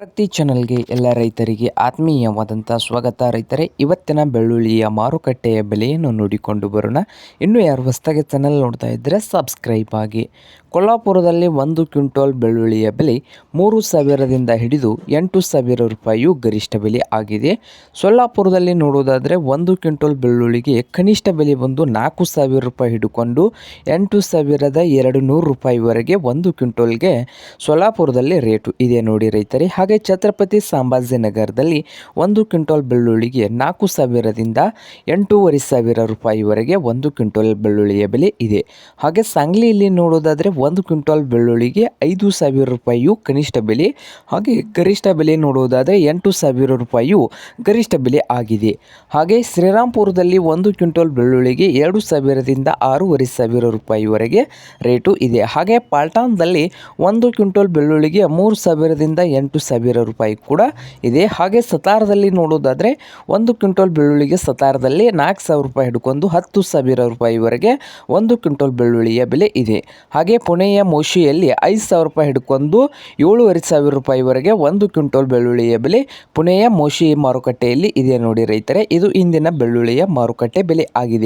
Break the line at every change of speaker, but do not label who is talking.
ಪ್ರತಿ ಚಾನಲ್ಗೆ ಎಲ್ಲ ರೈತರಿಗೆ ಆತ್ಮೀಯವಾದಂಥ ಸ್ವಾಗತ. ರೈತರೇ, ಇವತ್ತಿನ ಬೆಳ್ಳುಳ್ಳಿಯ ಮಾರುಕಟ್ಟೆಯ ಬೆಲೆಯನ್ನು ನೋಡಿಕೊಂಡು ಬರೋಣ. ಇನ್ನು ಯಾರು ಹೊಸದಾಗಿ ಚಾನಲ್ ನೋಡ್ತಾ ಇದ್ದರೆ ಸಬ್ಸ್ಕ್ರೈಬ್ ಆಗಿ. ಕೊಲ್ಲಾಪುರದಲ್ಲಿ ಒಂದು ಕ್ವಿಂಟೋಲ್ ಬೆಳ್ಳುಳ್ಳಿಯ ಬೆಲೆ ಮೂರು ಸಾವಿರದಿಂದ ಹಿಡಿದು ಎಂಟು ಸಾವಿರ ರೂಪಾಯಿಯು ಗರಿಷ್ಠ ಬೆಲೆ ಆಗಿದೆ. ಸೊಲ್ಲಾಪುರದಲ್ಲಿ ನೋಡುವುದಾದರೆ ಒಂದು ಕ್ವಿಂಟೋಲ್ ಬೆಳ್ಳುಳ್ಳಿಗೆ ಕನಿಷ್ಠ ಬೆಲೆ ಬಂದು ನಾಲ್ಕು ಸಾವಿರ ರೂಪಾಯಿ ಹಿಡಿಕೊಂಡು ಎಂಟು ಸಾವಿರದ ಎರಡು ನೂರು ರೂಪಾಯಿವರೆಗೆ ಒಂದು ಕ್ವಿಂಟೋಲ್ಗೆ ಸೊಲ್ಲಾಪುರದಲ್ಲಿ ರೇಟು ಇದೆ ನೋಡಿ ರೈತರೇ. ಛತ್ರಪತಿ ಸಂಭಾಜಿನಗರದಲ್ಲಿ ಒಂದು ಕ್ವಿಂಟೋಲ್ ಬೆಳ್ಳುಳ್ಳಿಗೆ ನಾಲ್ಕು ಸಾವಿರದಿಂದ ಎಂಟೂವರೆ ಸಾವಿರ ರೂಪಾಯಿವರೆಗೆ ಒಂದು ಕ್ವಿಂಟಲ್ ಬೆಳ್ಳುಳ್ಳಿಯ ಬೆಲೆ ಇದೆ. ಹಾಗೆ ಸಾಂಗ್ಲಿಯಲ್ಲಿ ನೋಡೋದಾದರೆ ಒಂದು ಕ್ವಿಂಟಲ್ ಬೆಳ್ಳುಳ್ಳಿಗೆ ಐದು ಸಾವಿರ ರೂಪಾಯಿಯು ಕನಿಷ್ಠ ಬೆಲೆ, ಹಾಗೆ ಗರಿಷ್ಠ ಬೆಲೆ ನೋಡುವುದಾದರೆ ಎಂಟು ಸಾವಿರ ರೂಪಾಯಿಯು ಗರಿಷ್ಠ ಬೆಲೆ ಆಗಿದೆ. ಹಾಗೆ ಶ್ರೀರಾಮ್ಪುರದಲ್ಲಿ ಒಂದು ಕ್ವಿಂಟಲ್ ಬೆಳ್ಳುಳ್ಳಿಗೆ ಎರಡು ಸಾವಿರದಿಂದ ಆರೂವರೆ ಸಾವಿರ ರೂಪಾಯಿವರೆಗೆ ರೇಟು ಇದೆ. ಹಾಗೆ ಪಾಲ್ಟಾನ್ದಲ್ಲಿ ಒಂದು ಕ್ವಿಂಟಲ್ ಬೆಳ್ಳುಳ್ಳಿಗೆ ಮೂರು ಸಾವಿರದಿಂದ ಎಂಟು ಸಾವಿರ ರೂಪಾಯಿ ಕೂಡ ಇದೆ. ಹಾಗೆ ಸತಾರದಲ್ಲಿ ನೋಡೋದಾದರೆ ಒಂದು ಕ್ವಿಂಟಲ್ ಬೆಳ್ಳುಳ್ಳಿಗೆ ಸತಾರದಲ್ಲಿ ನಾಲ್ಕು ಸಾವಿರ ರೂಪಾಯಿ ಹಿಡ್ಕೊಂಡು ಹತ್ತು ಸಾವಿರ ರೂಪಾಯಿವರೆಗೆ ಒಂದು ಕ್ವಿಂಟಲ್ ಬೆಳ್ಳುಳ್ಳಿಯ ಬೆಲೆ ಇದೆ. ಹಾಗೆ ಪುಣೆಯ ಮೋಶಿಯಲ್ಲಿ ಐದು ಸಾವಿರ ರೂಪಾಯಿ ಹಿಡ್ಕೊಂಡು ಏಳುವರೆ ಸಾವಿರ ರೂಪಾಯಿವರೆಗೆ ಒಂದು ಕ್ವಿಂಟಲ್ ಬೆಳ್ಳುಳ್ಳಿಯ ಬೆಲೆ ಪುಣೆಯ ಮೋಶಿ ಮಾರುಕಟ್ಟೆಯಲ್ಲಿ ಇದೆ ನೋಡಿ ರೈತರೆ. ಇದು ಇಂದಿನ ಬೆಳ್ಳುಳ್ಳಿಯ ಮಾರುಕಟ್ಟೆ ಬೆಲೆ ಆಗಿದೆ.